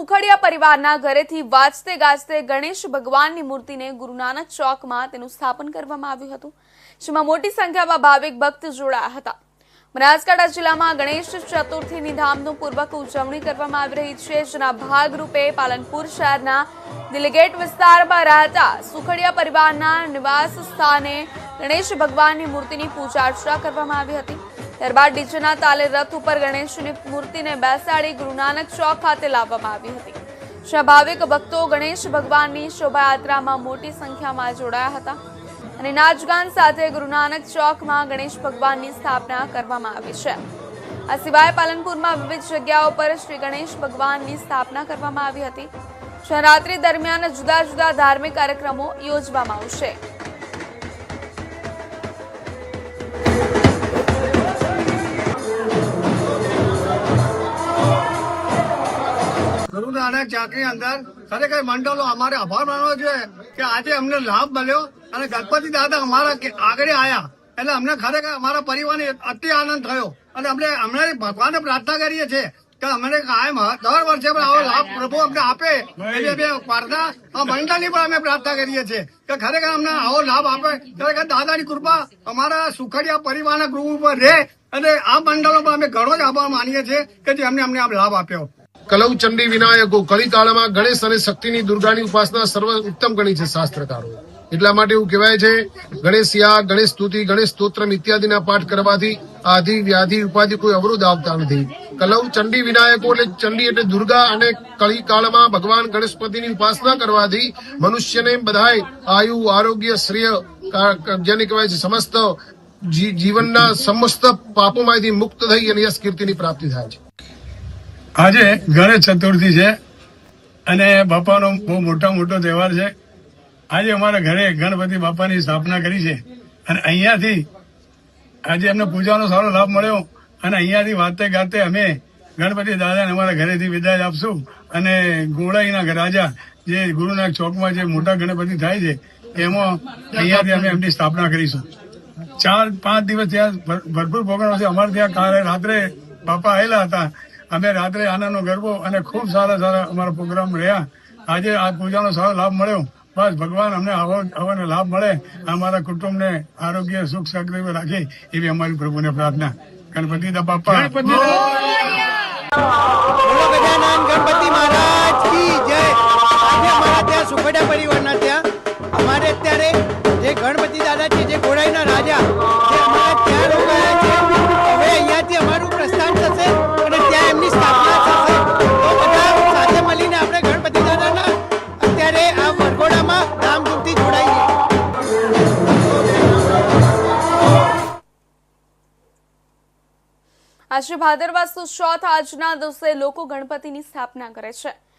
ઉખડિયા પરિવારના ઘરેથી વાજતે ગાજતે ગણેશ ભગવાનની મૂર્તિને ગુરુ નાનક ચોકમાં તેનું સ્થાપન કરવામાં આવ્યું હતું, જેમાં મોટી સંખ્યામાં ભાવિક ભક્ત જોડાયા હતા. બનાસકાંઠા જિલ્લામાં ગણેશ ચતુર્થીની ધામધૂમપૂર્વક ઉજવણી કરવામાં આવી રહી છે, જેના ભાગરૂપે પાલનપુર શહેરના દિલગેટ વિસ્તારમાં રહેતા સુખડિયા પરિવારના નિવાસ સ્થાને ગણેશ ભગવાનની મૂર્તિની પૂજા અર્ચના કરવામાં આવી હતી. ત્યારબાદ ડીજેના તાલે રથ ઉપર ગણેશની મૂર્તિને બેસાડી ગુરુનાનક ચોક ખાતે લાવવામાં આવી હતી. સ્વાભાવિક ભક્તો ગણેશ ભગવાનની શોભાયાત્રામાં મોટી સંખ્યામાં જોડાયા હતા અને નાચગાન સાથે ગુરુનાનક ચોકમાં ગણેશ ભગવાનની સ્થાપના કરવામાં આવી છે. આ સિવાય પાલનપુરમાં વિવિધ જગ્યાઓ પર શ્રી ગણેશ ભગવાનની સ્થાપના કરવામાં આવી હતી. શરાત્રી દરમિયાન જુદા જુદા ધાર્મિક કાર્યક્રમો યોજવામાં આવશે. નાનક ચાકરી અંદર ખરેખર મંડળો અમારે આભાર માનવો જોઈએ કે આજે અમને લાભ મળ્યો અને ગણપતિ દાદા અમારા આગળ આવ્યા એટલે અમને ખરેખર અમારા પરિવારને અતિ આનંદ થયો. અને અમને અમને ભગવાનને પ્રાર્થના કરીએ છીએ કે અમને કાયમ દર વર્ષે પણ આવો લાભ પ્રભુ અમને આપે. એવી અમે પ્રાર્થના આ મંડળની પણ અમે પ્રાર્થના કરીએ છીએ કે ખરેખર અમને આવો લાભ આપે. ખરેખર દાદાની કૃપા અમારા સુખડિયા પરિવારના ગૃહ ઉપર રહે. અને આ મંડળો પણ અમે ઘણો જ આભાર માનીએ છીએ કે જે અમને અમને આ લાભ આપ્યો. કલૌ ચંડી વિનાયકો કલિકાળમાં ગણેશ અને શક્તિની દુર્ગાની ઉપાસના સર્વ ઉત્તમ ગણી છે શાસ્ત્રકારો. એટલા માટે એવું કહેવાય છે, ગણેશ યા, ગણેશ સ્તુતિ, ગણેશ સ્તોત્રમ ઇત્યાદિના પાઠ કરવાથી આધિ વ્યાધિ ઉપાધિ કોઈ અવરોધ આવતા નથી. કલૌ ચંડી વિનાયકો એટલે ચંડી એટલે દુર્ગા અને કળીકાળમાં ભગવાન ગણેશપતિની ઉપાસના કરવાથી મનુષ્યને બધાય આયુ, આરોગ્ય, શ્રેય જેને કહેવાય છે સમસ્ત જીવનના સમસ્ત પાપોમાંથી મુક્ત થઈ અને યશ કીર્તિની પ્રાપ્તિ થાય છે. આજે ગણેશ ચતુર્થી છે અને બાપાનો બહુ મોટા મોટો તહેવાર છે. આજે અમારા ઘરે ગણપતિ બાપાની સ્થાપના કરી છે. અને અહીંયાથી આજે અમને પૂજાનો સારો લાભ મળ્યો અને અહીંયાથી વાતે ગાતે અમે ગણપતિ દાદાને અમારા ઘરેથી વિદાય આપશું. અને ગોળાઈના રાજા જે ગુરુનાથ ચોકમાં જે મોટા ગણપતિ થાય છે, એમાં અહીંયાથી અમે એમની સ્થાપના કરીશું. ચાર, પાંચ દિવસ ત્યાં ભરપૂર પ્રોગ્રામ છે અમારે ત્યાં કાલે રાત્રે બાપા આવેલા હતા. અમે રાત્રે આનંદનો ગરબો અને ખૂબ સારા સારા અમારા પ્રોગ્રામ રહ્યા. આજે આ પૂજાનો સારો લાભ મળ્યો. બસ ભગવાન અમને આવો આવાનો લાભ મળે. અમારા કુટુંબને આરોગ્ય સુખ સગરી રાખે એવી અમારી પ્રભુને પ્રાર્થના. ગણપતિ દા બાપા. ગણપતિ મહારાજ કી જય. આજે અમારા ત્યાં સુખડા પરિવારના ત્યાં. અમારે અત્યારે જે ગણપતિ દાદા છે જે ઘોડાઈના રાજા જે અમારા ત્યાં રોકાયા છે હવે અહીંયાથી અમારું પ્રસ્થાન થશે. આજે ભાદરવા સુદ ચોથ આજના દિવસે લોકો ગણપતિની સ્થાપના કરે છે.